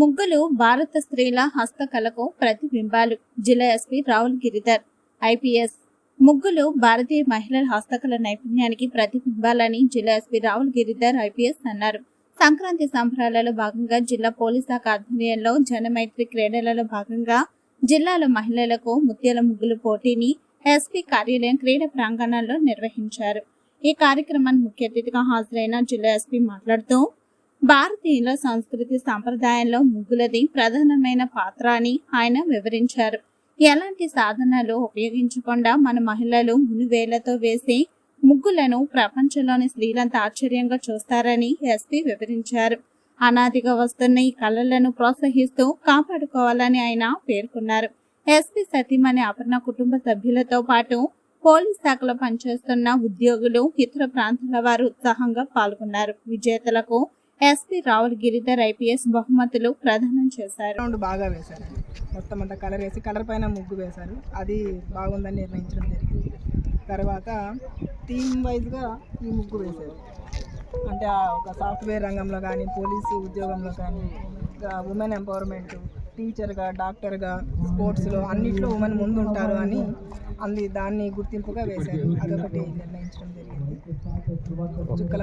ముగ్గులు భారత స్త్రీల హస్తకళకు ప్రతిబింబాలు జిల్లా ఎస్పీ రాహుల్ గిరిధర్. ఐపీఎస్. ముగ్గులు భారతీయ మహిళల హస్తకళ నైపుణ్యానికి ప్రతిబింబాలని జిల్లా ఎస్పీ రాహుల్ గిరిధర్ ఐపీఎస్ అన్నారు. సంక్రాంతి సంబరాలలో భాగంగా జిల్లా పోలీస్ శాఖ ఆధ్వర్యంలో జనమైత్రి క్రీడలలో భాగంగా జిల్లాలో మహిళలకు ముత్యాల ముగ్గులు పోటీని ఎస్పీ కార్యాలయం క్రీడా ప్రాంగణంలో నిర్వహించారు. ఈ కార్యక్రమానికి ముఖ్య అతిథిగా హాజరైన జిల్లా ఎస్పీ మాట్లాడుతూ భారతీయుల సంస్కృతి సంప్రదాయంలో ముగ్గులది ప్రధానమైన పాత్ర అని ఆయన వివరించారు. ఎలాంటి సాధనాలు ఉపయోగించకుండా మన మహిళలు మునివేళ్ళతో వేసి ముగ్గులను ప్రపంచంలోని స్త్రీలంత ఆశ్చర్యంగా చూస్తారని ఎస్పీ వివరించారు. అనాదిగా వస్తున్న ఈ కళలను ప్రోత్సహిస్తూ కాపాడుకోవాలని ఆయన పేర్కొన్నారు. ఎస్పీ సతీమణి అపర్ణ కుటుంబ సభ్యులతో పాటు పోలీస్ శాఖలో పనిచేస్తున్న ఉద్యోగులు ఇతర ప్రాంతాల వారు ఉత్సాహంగా పాల్గొన్నారు. విజేతలకు ఎస్పీ రావుల్ గిరిధర్ ఐపీఎస్ బహుమతులు ప్రదానం చేశారు. రౌండ్ బాగా వేశారు. మొత్తం అంతా కలర్ వేసి కలర్ పైన ముగ్గు వేశారు. అది బాగుందని నిర్ణయించడం జరిగింది. తర్వాత థీమ్ వైజ్గా ఈ ముగ్గు వేశారు. అంటే ఆ ఒక సాఫ్ట్వేర్ రంగంలో కానీ పోలీసు ఉద్యోగంలో కానీ ఇంకా ఉమెన్ ఎంపవర్మెంట్ టీచర్గా డాక్టర్గా స్పోర్ట్స్లో అన్నిట్లో ఉమెన్ ముందు ఉంటారు అని అంది దాన్ని గుర్తింపుగా వేశారు. అదొకటి నిర్ణయించడం జరిగింది. చుక్కల